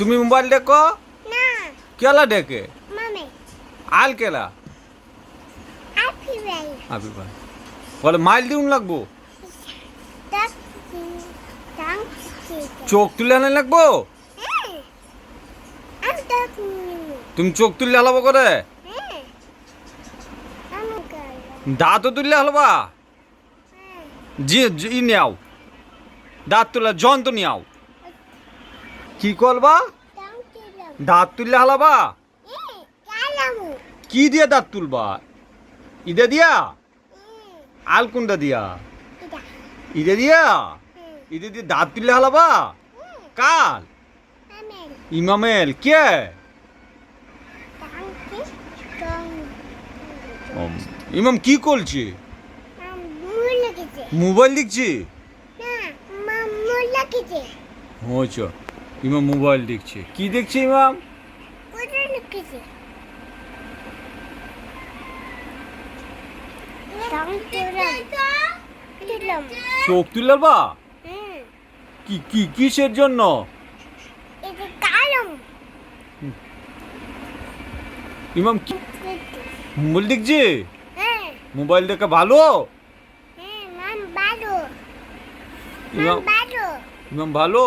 তুমি মোবাইল দেখো? কেলা ডেকে মামে। আল কেলা? আপি ভাই আবি ভাই। বলে মাইল দিউন লাগবো? চোখ তুলে আনা লাগবো? হ্যাঁ। তুমি চোখ তুললে হালাবো করে? হ্যাঁ। দাঁতও তুললে হালবা? হ্যাঁ। জি ই নেও দাঁত তুলে যন্ত্র নিয়াও। কি করবা? দাঁত তুললে হালাবা? হ্যাঁ কি দিয়ে দাঁত তুলবা? ইদে দিয়া? হ্যাঁ আল কোনটা দিয়া? ইদে। দিয়া? হ্যাঁ ইদে দিয়ে দাঁত তুললে হালাবা? কাল? ইমামেল। কে? ইমাম। কি করছে? মোবাইল দেখছি লাগেছে আচ্ছা। ইমাম মোবাইল দেখছে। কি দেখছে ইমাম? চোখ তুললে বা? কি কি কিসের জন্য? ইমাম কি? মোবাইল দেখছে? মোবাইল দেখা ভালো? ইমাম মাম বালো ইমাম ভালো?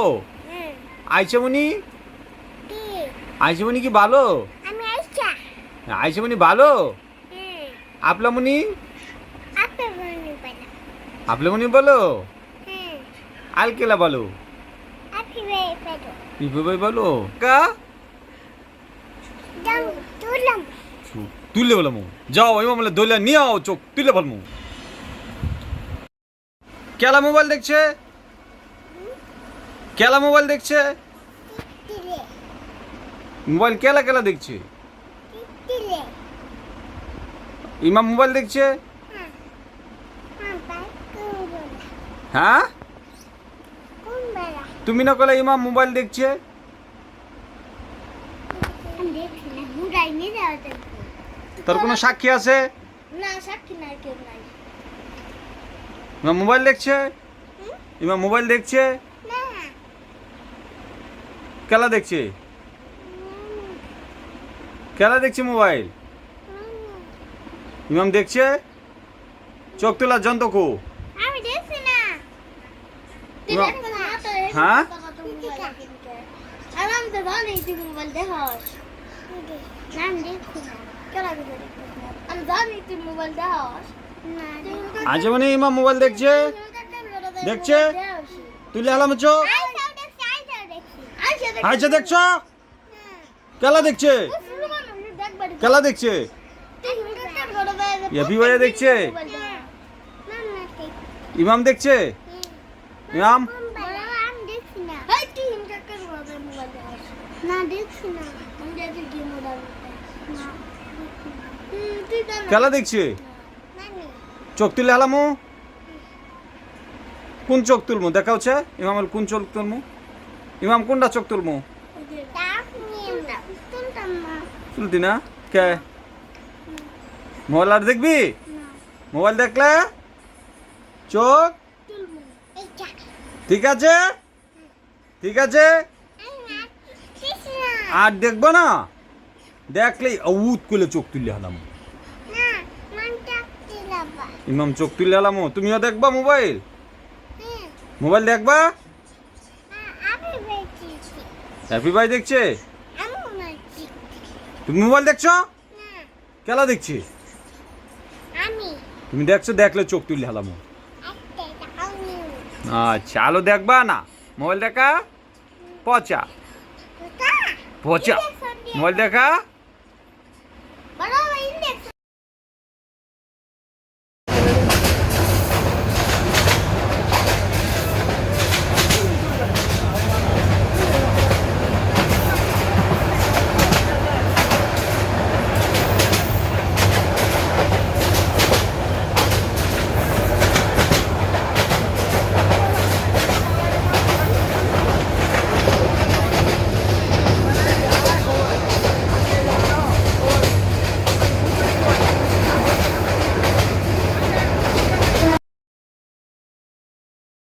হ্যাঁ আইসা মনি কি ভালো? আমি আইসা। আইসা মনি ভালো? হ্যাঁ। আপলা মনি আপে বনি বালো? হ্যাঁ। আল কেলা ভালো আপি ভাই বালো। ভাই ভালো কা তুললে বললাম যাও ইমাম বলে দইলা নিয়ে আও চোখ তুলে বলমু। কেলা মোবাইল দেখছে? কেলা মোবাইল দেখছে? মোবাইল কেলা কেলা দেখছে? ইমাম মোবাইল দেখছে? হ্যাঁ। হ্যাঁ হ্যাঁ? তুমি না কলে ইমাম মোবাইল দেখছে? তোর কোনো সাক্ষী আছে? না সাক্ষী নাই কেউ নাই। ইমাম মোবাইল দেখছে? ইমাম মোবাইল দেখছে? না। কেলা দেখছে? কেলা দেখছে মোবাইল? ইমাম দেখছে? চোখ তোলার যন্ত্র কো। আমি দেখছি না। হ্যাঁ? আরাম তো জানি তুই মোবাইল দেখাস। না আমি দেখছি না। কেন আমি আমি জানি তুই মোবাইল দেখাস। আজ মানে ইমাম মোবাইল দেখছে? দেখছে? তুলে হালাম চো আইসা দেখছ কেলা দেখছে? কেলা দেখছে? এপি ভাইয়া দেখছে? ইমাম দেখছে? ইমাম? না দেখছি? চোখ তুলে হালামু কোন চোখ তুলমু? দেখা হচ্ছে? ইমামের কোন চোখ তুলমু? ইমাম কোনটা চোখ তুলমু? তুলতি না? কে? মোবাইল আর দেখবি? মোবাইল দেখলে? চোখ? ঠিক আছে? ঠিক আছে? আর দেখব না? দেখলেই উত করলে চোখ তুললে হালাম। ইমাম চোখ তুললে হালাম। তুমিও দেখবা মোবাইল? মোবাইল দেখবা? হ্যাপি ভাই দেখছে? তুমি মোবাইল দেখছ? কেলা দেখছি তুমি দেখছ দেখলে চোখ তুলে হালাম। আচ্ছা আলো দেখবা না? মোবাইল দেখা? পচা। পচা? মোবাইল দেখা?